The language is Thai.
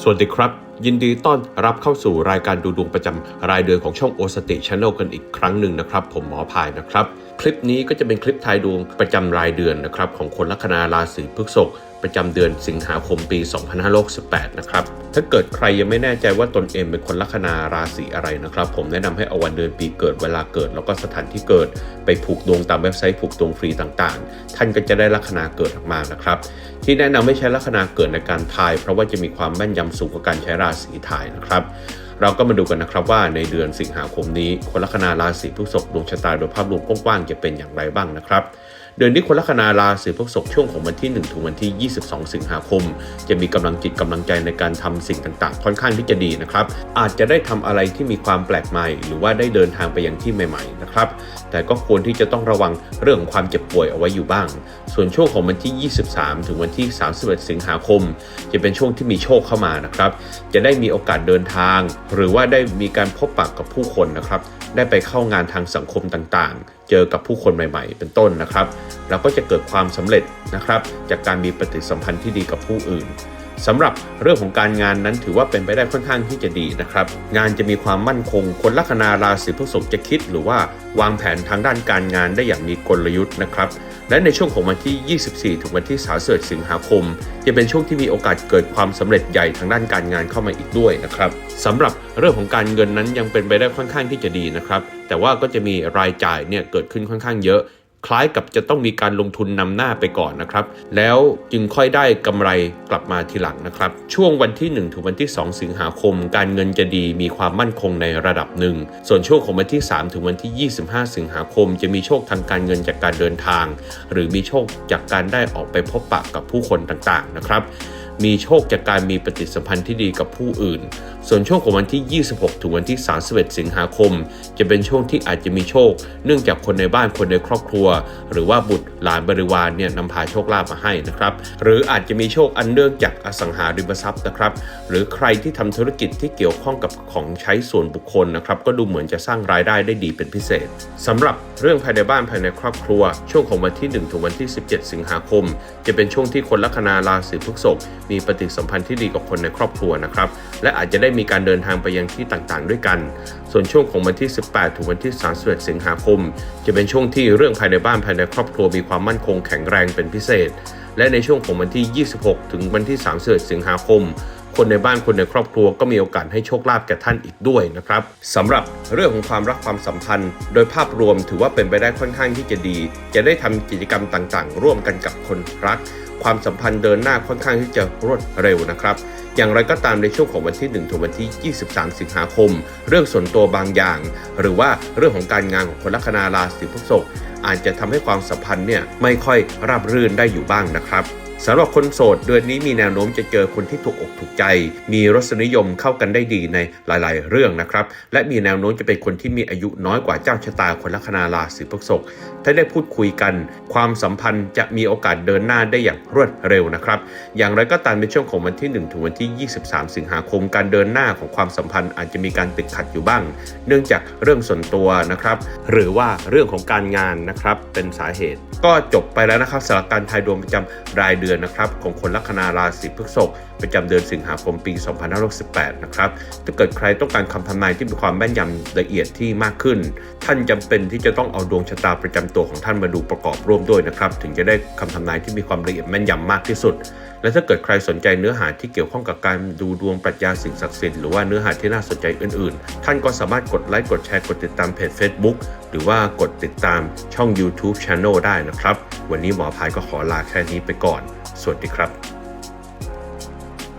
สวัสดีครับ ยินดีต้อนรับเข้าสู่รายการดูดวงประจำรายเดือนของช่องโอสติช n น l กันอีกครั้งหนึ่งนะครับ ผมหมอพายนะครับ คลิปนี้ก็จะเป็นคลิปทายดวงประจำรายเดือนนะครับของคนลัคนาราศีพฤษภประจำเดือนสิงหาคมปี 2568 นะครับ ถ้าเกิดใครยังไม่แน่ใจว่าตนเองเป็นคนลัคนาราศีอะไรนะครับ ผมแนะนำให้เอาวันเดือนปีเกิดเวลาเกิด แล้วก็สถานที่เกิดไปผูกดวงตามเว็บไซต์ผูกดวงฟรีต่างๆ ท่านก็จะได้ลัคนาเกิดออกมานะครับ ที่แนะนำไม่ใช้ลัคนาเกิดในการทาย เพราะว่าจะมีความแม่นยำสูงกว่าการใช้ราศีทายนะครับ เราก็มาดูกันนะครับว่าในเดือนสิงหาคมนี้คนลัคนาราศีพฤษภดวงชะตาโดยภาพรวมกว้างๆจะเป็นอย่างไรบ้างนะครับ เดือนนี้คนลัคนาราศีพฤษภช่วงของวันที่ 1 ถึงวันที่ 22 สิงหาคม จะมีกำลังจิตกำลังใจในการทำสิ่งต่างๆ ค่อนข้างที่จะดีนะครับ อาจจะได้ทำอะไรที่มีความแปลกใหม่ หรือว่าได้เดินทางไปยังที่ใหม่ๆนะครับ แต่ก็ควรที่จะต้องระวังเรื่องของความเจ็บป่วยเอาไว้อยู่บ้าง ส่วนช่วงของวันที่ 23 ถึงวันที่ 31 สิงหาคม จะเป็นช่วงที่มีโชคเข้ามานะครับ จะได้มีโอกาสเดินทาง หรือว่าได้มีการพบปะกับผู้คนนะครับ ได้ไปเข้างานทางสังคมต่างๆเจอกับผู้คนใหม่ๆ เป็นต้นนะครับแล้วก็จะเกิดความสำเร็จนะครับ จากการมีปฏิสัมพันธ์ที่ดีกับผู้อื่นสำหรับเรื่องของการงานนั้นถือว่าเป็นไปได้ค่อนข้างที่จะดีนะครับ งานจะมีความมั่นคง คนลัคนาราศีพฤษภจะคิด หรือว่าวางแผนทางด้านการงานได้อย่างมีกลยุทธ์นะครับ และในช่วงของวันที่ 24 ถึงวันที่31สิงหาคม จะเป็นช่วงที่มีโอกาสเกิดความสำเร็จใหญ่ทางด้านการงานเข้ามาอีกด้วยนะครับสำหรับเรื่องของการเงินนั้นยังเป็นไปได้ค่อนข้างที่จะดีนะครับ แต่ว่าก็จะมีรายจ่ายเนี่ยเกิดขึ้นค่อนข้างเยอะ คล้ายกับจะต้องมีการลงทุนนำหน้าไปก่อนนะครับ แล้วจึงค่อยได้กำไรกลับมาทีหลังนะครับ ช่วงวันที่ 1 ถึงวันที่ 2 สิงหาคม การเงินจะดีมีความมั่นคงในระดับหนึ่ง ส่วนช่วงของวันที่ 3 ถึงวันที่ 25 สิงหาคม จะมีโชคทางการเงินจากการเดินทาง หรือมีโชคจากการได้ออกไปพบปะกับผู้คนต่างๆนะครับ มีโชคจากการมีปฏิสัมพันธ์ที่ดีกับผู้อื่น ส่วนช่วงของวันที่ 26 ถึงวันที่ 31 สิงหาคม จะเป็นช่วงที่อาจจะมีโชค เนื่องจากคนในบ้านคนในครอบครัว หรือว่าบุตรหลานบริวารเนี่ยนำพาโชคลาภมาให้นะครับ หรืออาจจะมีโชคอันเนื่องจากอสังหาริมทรัพย์นะครับ หรือใครที่ทำธุรกิจที่เกี่ยวข้องกับของใช้ส่วนบุคคลนะครับ ก็ดูเหมือนจะสร้างรายได้ได้ดีเป็นพิเศษสำหรับเรื่องภายในบ้านภายในครอบครัว ช่วงของวันที่ 1 ถึงวันที่ 17 สิงหาคม จะเป็นช่วงที่คนลัคนาราศีพฤษภมีปฏิสัมพันธ์ที่ดีกับคนในครอบครัวนะครับ และอาจจะได้มีการเดินทางไปยังที่ต่างๆ ด้วยกัน ส่วนช่วงของวันที่ 18 ถึงวันที่ 31 สิงหาคม จะเป็นช่วงที่เรื่องภายในบ้านภายในครอบครัวมีความมั่นคงแข็งแรงเป็นพิเศษ และในช่วงของวันที่ 26 ถึงวันที่ 31 สิงหาคมคนในบ้านคนในครอบครัวก็มีโอกาสให้โชคลาภแก่ท่านอีกด้วยนะครับสำหรับเรื่องของความรักความสัมพันธ์ โดยภาพรวมถือว่าเป็นไปได้ค่อนข้างที่จะดี จะได้ทำกิจกรรมต่างๆ ร่วมกันกับคนรัก ความสัมพันธ์เดินหน้าค่อนข้างที่จะรวดเร็วนะครับ อย่างไรก็ตามในช่วงของวันที่1ถึงวันที่ 23 สิงหาคม เรื่องส่วนตัวบางอย่าง หรือว่าเรื่องของการงานของคนลัคนาราศีพฤษภอาจจะทำให้ความสัมพันธ์เนี่ยไม่ค่อยราบรื่นได้อยู่บ้างนะครับ สำหรับคนโสดเดือนนี้มีแนวโน้มจะเจอคนที่ถูกอกถูกใจ มีรสนิยมเข้ากันได้ดีในหลาย ๆ เรื่องนะครับ และมีแนวโน้มจะเป็นคนที่มีอายุน้อยกว่าเจ้าชะตาคนลัคนาราศีพฤษภถ้าได้พูดคุยกัน ความสัมพันธ์จะมีโอกาสเดินหน้าได้อย่างรวดเร็วนะครับ อย่างไรก็ตามในช่วงของวันที่1ถึงวันที่ 23 สิงหาคม การเดินหน้าของความสัมพันธ์อาจจะมีการติดขัดอยู่บ้าง เนื่องจากเรื่องส่วนตัวนะครับ หรือว่าเรื่องของการงานนะครับเป็นสาเหตุ ก็จบไปแล้วนะครับสำหรับการทายดวงประจำรายเดือนนะครับของคนลัคนาราศีพฤษภประจำเดือนสิงหาคมปี 2568 นะครับถ้าเกิดใครต้องการคำทำนายที่มีความแม่นยำละเอียดที่มากขึ้นท่านจำเป็นที่จะต้องเอาดวงชะตาประจำตัวของท่านมาดูประกอบร่วมด้วยนะครับ ถึงจะได้คำทำนายที่มีความละเอียดแม่นยำมากที่สุด และถ้าเกิดใครสนใจเนื้อหาที่เกี่ยวข้องกับการดูดวงปรัชญาสิ่งศักดิ์สิทธิ์หรือว่าเนื้อหาที่น่าสนใจอื่นๆ ท่านก็สามารถกดไลค์กดแชร์กดติดตามเพจ Facebook หรือว่ากดติดตามช่อง YouTube Channel ได้นะครับ วันนี้หมอพายก็ขอลาแค่นี้ไปก่อน สวัสดีครับ